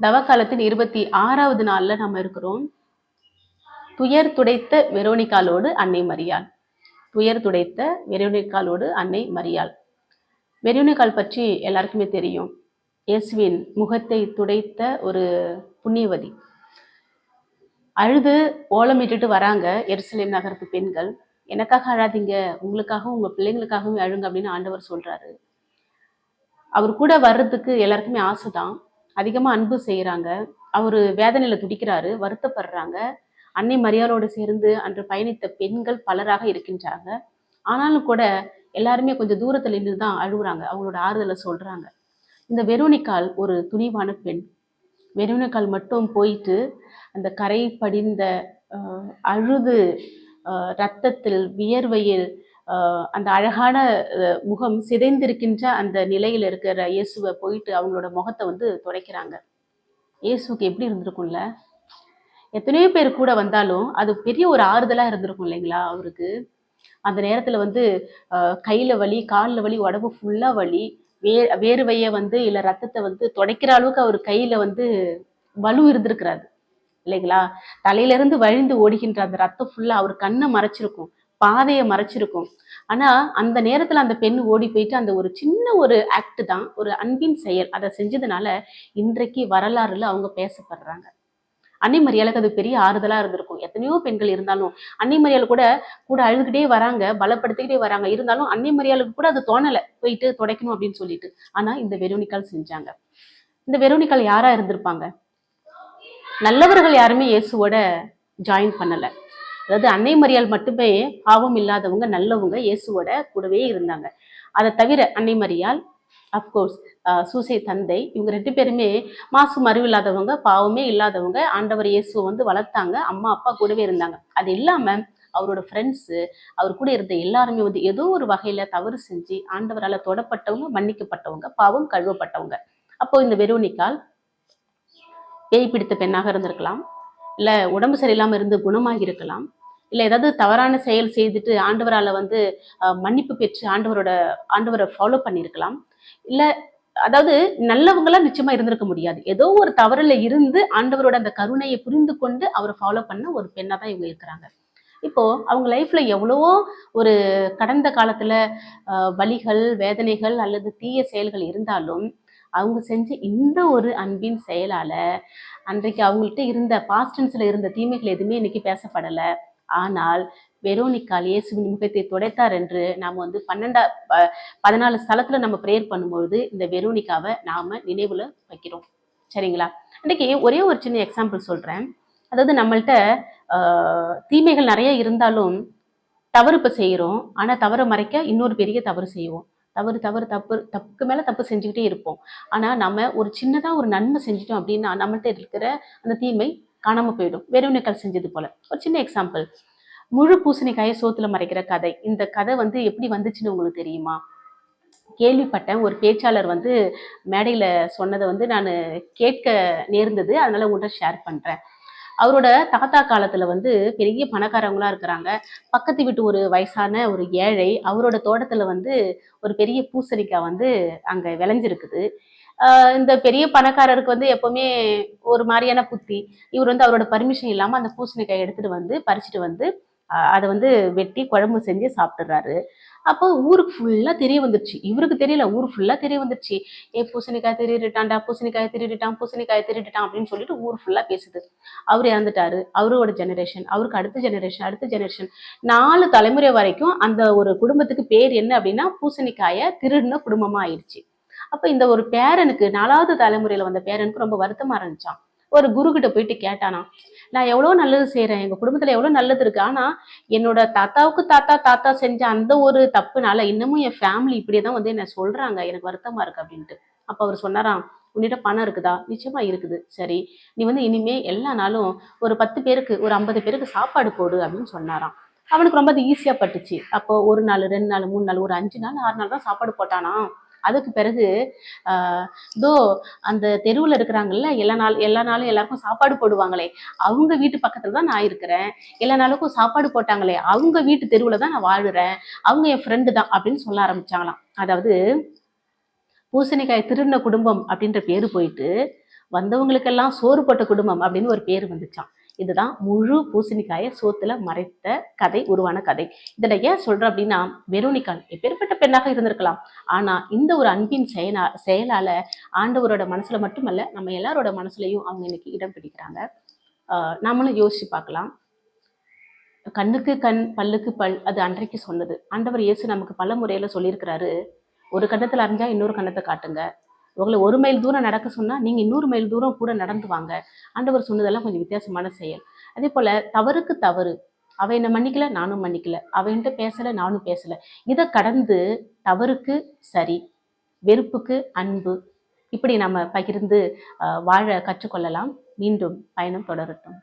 தவக்காலத்தின் இருபத்தி ஆறாவது நாள்ல நம்ம இருக்கிறோம். துயர் துடைத்த வெரோனிக்காலோடு அன்னை மரியாள். துயர் துடைத்த வெரோனிக்காலோடு அன்னை மரியாள். வெரோனிக்கால் பற்றி எல்லாருக்குமே தெரியும். இயேசுவின் முகத்தை துடைத்த ஒரு புண்ணியவதி. அழுது ஓலமிட்டுட்டு வராங்க எருசலேம் நகரத்து பெண்கள். எனக்காக அழாதீங்க உங்களுக்காகவும் உங்க பிள்ளைங்களுக்காகவும் அழுங்க அப்படின்னு ஆண்டவர் சொல்றாரு. அவர் கூட வர்றதுக்கு எல்லாருக்குமே ஆசைதான். அதிகமா அன்பு செய்யறாங்க. அவர் வேதனையில துடிக்கிறாரு வருத்தப்படுறாங்க. அன்னை மரியாளோடு சேர்ந்து அன்று பயணித்த பெண்கள் பலராக இருக்கின்றாங்க. ஆனாலும் கூட எல்லாருமே கொஞ்சம் தூரத்துல நின்று தான் அழுகுறாங்க. அவங்களோட ஆறுதலை சொல்றாங்க. இந்த வெரோனிக்கால் ஒரு துணிவான பெண். வெரோனிக்கால் மட்டும் போயிட்டு அந்த கரை படிந்த அழுது ரத்தத்தில் வியர்வையில் அந்த அழகான முகம் சிதைந்திருக்கின்ற அந்த நிலையில் இருக்கிற இயேசுவை போயிட்டு அவங்களோட முகத்தை வந்து துடைக்கிறாங்க. இயேசுக்கு எப்படி இருந்திருக்கும்ல? எத்தனையோ பேர் கூட வந்தாலும் அது பெரிய ஒரு ஆறுதலாக இருந்திருக்கும் இல்லைங்களா அவருக்கு? அந்த நேரத்தில் வந்து கையில் வலி காலில் வலி உடம்பு ஃபுல்லாக வலி வே வேர்வையை வந்து இல்லை ரத்தத்தை வந்து துடைக்கிற அளவுக்கு அவர் கையில் வந்து வலு இருந்திருக்கிறாரு. இல்லைங்களா? தலையில இருந்து வழிந்து ஓடுகின்ற அந்த ரத்தம் ஃபுல்லா அவர் கண்ணை மறைச்சிருக்கும் பாதையை மறைச்சிருக்கும். ஆனா அந்த நேரத்துல அந்த பெண் ஓடி போயிட்டு அந்த ஒரு சின்ன ஒரு ஆக்ட் தான் ஒரு அன்பின் செயல். அதை செஞ்சதுனால இன்றைக்கு வரலாறுல அவங்க பேசப்படுறாங்க. அன்னை மரியாளுக்கு அது பெரிய ஆறுதலா இருந்திருக்கும். எத்தனையோ பெண்கள் இருந்தாலும் அன்னை மரியாள் கூட கூட அழுதுகிட்டே வராங்க பலப்படுத்திக்கிட்டே வராங்க. இருந்தாலும் அன்னை மரியாளுக்கு கூட அது தோணலை. போயிட்டு துடைக்கணும் அப்படின்னு சொல்லிட்டு. ஆனா இந்த வெரோனிக்கால் செஞ்சாங்க. இந்த வெரோனிக்கால் யாரா இருந்திருப்பாங்க? நல்லவர்கள் யாருமே இயேசுவோட ஜாயின் பண்ணலை. அதாவது அன்னை மரியால் மட்டுமே பாவம் இல்லாதவங்க நல்லவங்க இயேசுவோட கூடவே இருந்தாங்க. அதை தவிர அன்னை மரியால் அப்கோர்ஸ் சூசை தந்தை இவங்க ரெண்டு பேருமே மாசு மறிவு இல்லாதவங்க பாவமே இல்லாதவங்க ஆண்டவர் இயேசுவை வந்து வளர்த்தாங்க அம்மா அப்பா கூடவே இருந்தாங்க. அது இல்லாமல் அவரோட ஃப்ரெண்ட்ஸு அவர் கூட இருந்த எல்லாருமே வந்து ஏதோ ஒரு வகையில் தவறு செஞ்சு ஆண்டவரால் தொடப்பட்டவங்க மன்னிக்கப்பட்டவங்க பாவம் கழுவப்பட்டவங்க. அப்போ இந்த வெரோனிக்கால் பேய் பிடித்த பெண்ணாக இருந்திருக்கலாம். இல்லை உடம்பு சரியில்லாமல் இருந்து குணமாகி இருக்கலாம். இல்லை ஏதாவது தவறான செயல் செய்துட்டு ஆண்டவரால் வந்து மன்னிப்பு பெற்று ஆண்டவரோட ஆண்டவரை ஃபாலோ பண்ணியிருக்கலாம். இல்லை அதாவது நல்லவங்களாம் நிச்சயமா இருந்திருக்க முடியாது. ஏதோ ஒரு தவறுல இருந்து ஆண்டவரோட அந்த கருணையை புரிந்து கொண்டு அவரை ஃபாலோ பண்ண ஒரு பெண்ணா தான் இவங்க இருக்கிறாங்க. இப்போ அவங்க லைஃப்ல எவ்வளவோ ஒரு கடந்த காலத்துல வலிகள் வேதனைகள் அல்லது தீய செயல்கள் இருந்தாலும் அவங்க செஞ்ச இந்த ஒரு அன்பின் செயலால அன்றைக்கு அவங்கள்ட்ட இருந்த பாஸ்டன்ஸ்ல இருந்த தீமைகள் எதுவுமே இன்னைக்கு பேசப்படலை. ஆனால் வெரோனிக்கால் இயேசுவின் முகத்தை துடைத்தார் என்று நாம் வந்து பன்னெண்டா ப- பதினாலு ஸ்தலத்துல நம்ம ப்ரேயர் பண்ணும்பொழுது இந்த வெரோனிக்காவை நாம நினைவுல வைக்கிறோம். சரிங்களா? இன்னைக்கு ஒரே ஒரு சின்ன எக்ஸாம்பிள் சொல்றேன். அதாவது நம்மள்ட்ட தீமைகள் நிறைய இருந்தாலும் தவறு இப்போ செய்கிறோம் ஆனால் தவறை மறைக்க இன்னொரு பெரிய தவறு செய்வோம். தவறு தவறு தப்பு தப்புக்கு மேலே தப்பு செஞ்சுக்கிட்டே இருப்போம். ஆனால் நம்ம ஒரு சின்னதாக ஒரு நன்மை செஞ்சுட்டோம் அப்படின்னா நம்மள்கிட்ட இருக்கிற அந்த தீமை காணாமல் போயிடும். வெறுவினைக்கால் செஞ்சது போல. ஒரு சின்ன எக்ஸாம்பிள் முழு பூசணிக்காயை சோத்துல மறைக்கிற கதை. இந்த கதை வந்து எப்படி வந்துச்சுன்னு உங்களுக்கு தெரியுமா? கேள்விப்பட்டேன் ஒரு பேச்சாளர் வந்து மேடையில் சொன்னதை வந்து நான் கேட்க நேர்ந்தது. அதனால உங்கள்கிட்ட ஷேர் பண்ணுறேன் அவரோட தாத்தா காலத்துல வந்து பெரிய பணக்காரவங்களா இருக்கிறாங்க. பக்கத்து வீட்டு ஒரு வயசான ஒரு ஏழை அவரோட தோட்டத்துல வந்து ஒரு பெரிய பூசணிக்காய் வந்து அங்க விளைஞ்சிருக்குது. இந்த பெரிய பணக்காரருக்கு வந்து எப்பவுமே ஒரு மாதிரியான புத்தி. இவர் வந்து அவரோட பர்மிஷன் இல்லாம அந்த பூசணிக்காய் எடுத்துட்டு வந்து பறிச்சுட்டு வந்து அதை வந்து வெட்டி குழம்பு செஞ்சு சாப்பிட்டுறாரு. அப்போ ஊருக்கு ஃபுல்லாக தெரிய வந்துருச்சு. இவருக்கு தெரியல ஊர் ஃபுல்லாக தெரிய வந்துருச்சு. ஏ பூசணிக்காய் திருடிட்டான்டா பூசணிக்காய் திருடிட்டான் பூசணிக்காய் திருடிட்டான் அப்படின்னு சொல்லிட்டு ஊர் ஃபுல்லாக பேசுது. அவர் இறந்துட்டாரு. அவரோட ஜெனரேஷன் அவருக்கு அடுத்த ஜெனரேஷன் அடுத்த ஜெனரேஷன் நாலு தலைமுறை வரைக்கும் அந்த ஒரு குடும்பத்துக்கு பேர் என்ன அப்படின்னா பூசணிக்காயை திருடின குடும்பமாக ஆயிடுச்சு. அப்போ இந்த ஒரு பேரனுக்கு நாலாவது தலைமுறையில் வந்த பேரனுக்கு ரொம்ப வருத்தமாக இருந்துச்சான் ஒரு குரு கிட்ட போயிட்டு கேட்டானா நான் எவ்வளோ நல்லது செய்கிறேன் எங்கள் குடும்பத்தில் எவ்வளோ நல்லது இருக்குது ஆனால் என்னோட தாத்தாவுக்கு தாத்தா தாத்தா செஞ்ச அந்த ஒரு தப்புனால இன்னமும் என் ஃபேமிலி இப்படியேதான் வந்து என்னை சொல்கிறாங்க எனக்கு வருத்தமாக இருக்குது அப்படின்ட்டு. அப்போ அவர் சொன்னாராம் உன்னிட்ட பணம் இருக்குதா? நிச்சயமா இருக்குது. சரி நீ வந்து இனிமே எல்லா நாளும் ஒரு பத்து பேருக்கு ஒரு ஐம்பது பேருக்கு சாப்பாடு போடு அப்படின்னு சொன்னாராம். அவனுக்கு ரொம்ப அது ஈஸியாக பட்டுச்சு. அப்போ ஒரு நாள் ரெண்டு நாள் மூணு நாள் ஒரு அஞ்சு நாள் ஆறு நாள் தான் சாப்பாடு போட்டானா அதுக்கு பிறகு தோ இதோ அந்த தெருவில் இருக்கிறாங்கல்ல எல்லா நாள் எல்லா நாளும் எல்லாருக்கும் சாப்பாடு போடுவாங்களே அவங்க வீட்டு பக்கத்தில் தான் நான் இருக்கிறேன். எல்லா நாளுக்கும் சாப்பாடு போட்டாங்களே அவங்க வீட்டு தெருவில் தான் நான் வாழுறேன். அவங்க என் ஃப்ரெண்டு தான் அப்படின்னு சொல்ல ஆரம்பிச்சாங்களாம். அதாவது பூசணிக்காய் திருண குடும்பம் அப்படின்ற பேர் போயிட்டு வந்தவங்களுக்கெல்லாம் சோறு போட்ட குடும்பம் அப்படின்னு ஒரு பேர் வந்துச்சான் இதுதான் முழு பூசணிக்காயை சோத்துல மறைத்த கதை உருவான கதை. இதில் ஏன் சொல்றேன் அப்படின்னா வெரோனிகான் எப்பேற்பட்ட பெண்ணாக இருந்திருக்கலாம். ஆனா இந்த ஒரு அன்பின் செயலா செயலால ஆண்டவரோட மனசுல மட்டுமல்ல நம்ம எல்லாரோட மனசுலையும் அவங்க இன்னைக்கு இடம் பிடிக்கிறாங்க. நாமளும் யோசிச்சு பார்க்கலாம். கண்ணுக்கு கண் பல்லுக்கு பல் அது அன்றைக்கு சொன்னது. ஆண்டவர் இயேசு நமக்கு பல முறையில சொல்லியிருக்கிறாரு. ஒரு கண்ணத்துல அறிஞ்சா இன்னொரு கண்ணத்தை காட்டுங்க. உங்களை ஒரு மைல் தூரம் நடக்க சொன்னால் நீங்கள் இன்னொரு மைல் தூரம் கூட நடந்து வாங்க. ஆண்டவர் சொன்னதெல்லாம் கொஞ்சம் வித்தியாசமான செயல். அதே போல் தவறுக்கு தவறு. அவ என்ன மன்னிக்கல நானும் மன்னிக்கல. அவன்கிட்ட பேசலை நானும் பேசலை. இதை கடந்து தவறுக்கு சரி வெறுப்புக்கு அன்பு. இப்படி நம்ம பகிர்ந்து வாழ கற்றுக்கொள்ளலாம். மீண்டும் பயணம் தொடரட்டும்.